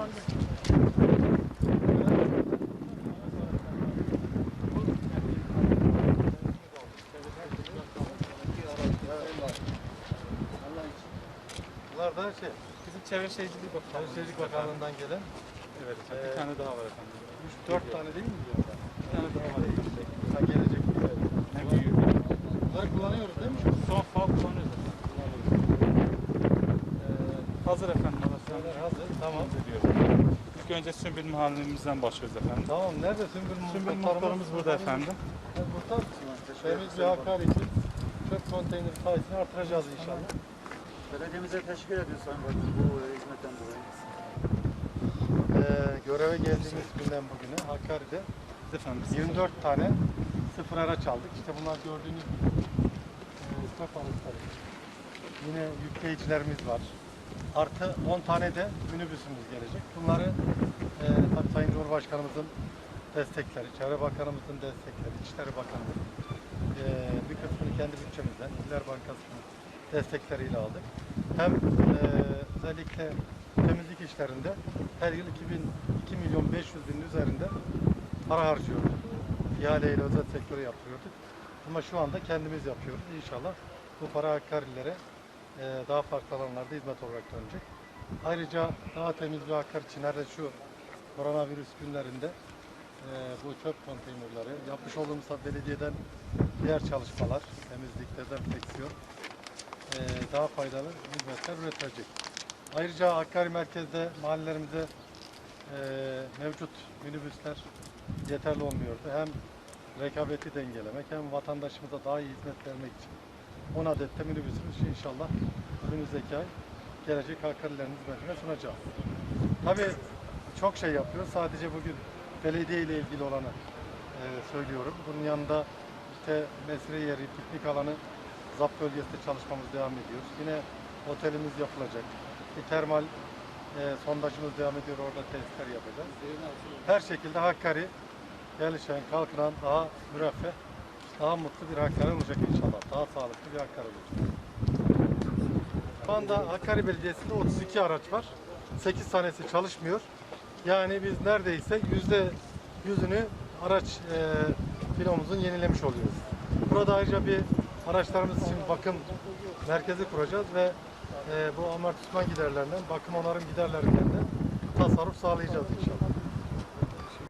Bunlar da şey, Bizim Çevre Şehircilik Bakanlığı. Çevre Bakanlığı'ndan gelen Evet efendim. Bir tane daha var efendim. 3-4 tane değil mi? Bir tane daha var. Ha gelecek. Ne büyüğü. Bunları kullanıyoruz değil mi? Son fal kullanıyoruz efendim. Ee, hazır efendim. Bunlar hazır. Tamam. Ediyoruz. İlk önce Sümbül Mahallemizden başlıyoruz efendim. Tamam. Nerede sümbül Sümbül muhtarımız? muhtarımız burada efendim. Ha, Muhtar mısınız? Temiz bir Hakkari için çöp konteyneri sayısını artıracağız inşallah. Belediyemize teşekkür ediyoruz Sayın Valim bu e, hizmetten dolayı. Ee, göreve geldiğimiz günden bugüne Hakkari'de Biz efendim. 24 tane sıfır araç aldık. İşte bunlar gördüğünüz gibi e, çöp alıkları. Yine yükleyicilerimiz var. Artı 10 tane de minibüsümüz gelecek. Bunları e, tabii Sayın Cumhurbaşkanımızın destekleri, Çevre Bakanımızın destekleri, İçişleri Bakanımız e, bir kısmını kendi bütçemizden, İller Bankası'nın destekleriyle aldık. Hem e, özellikle temizlik işlerinde her yıl 2000, 2 milyon 500 bin üzerinde para harcıyorduk. İhaleyle özel sektöre yaptırıyorduk. Ama şu anda kendimiz yapıyoruz. İnşallah bu para Hakkari'lere daha farklı alanlarda hizmet olarak dönecek. Ayrıca daha temiz bir Hakkari için nerede şu koronavirüs günlerinde e, bu çöp konteynerleri, yapmış olduğumuz belediyeden diğer çalışmalar, temizlik, dezenfeksiyon e, daha faydalı hizmetler üretilecek. Ayrıca Hakkari merkezde mahallelerimize e, mevcut minibüsler yeterli olmuyordu. Hem rekabeti dengelemek hem vatandaşımıza daha iyi hizmet vermek için 10 adet de minibüsümüz inşallah önümüzdeki ay gelecek Hakkarilerin hizmetine sunacağız. Tabii çok şey yapıyoruz. Sadece bugün belediye ile ilgili olanı e, söylüyorum. Bunun yanında işte mesire yeri, piknik alanı, ZAP bölgesinde çalışmamız devam ediyor. Yine otelimiz yapılacak. Bir termal e, sondajımız devam ediyor. Orada testler yapacağız. Her şekilde Hakkari gelişen, kalkınan, daha müreffeh, daha mutlu bir Hakkari olacak inşallah. Daha sağlıklı bir Hakkari olacak. Şu anda Hakkari Belediyesi'nde 32 araç var. 8 tanesi çalışmıyor. Yani biz neredeyse yüzde yüzünü araç e, filomuzun yenilemiş oluyoruz. Burada ayrıca bir araçlarımız için bakım merkezi kuracağız ve e, bu amortisman giderlerinden, bakım onarım giderlerinden de tasarruf sağlayacağız inşallah.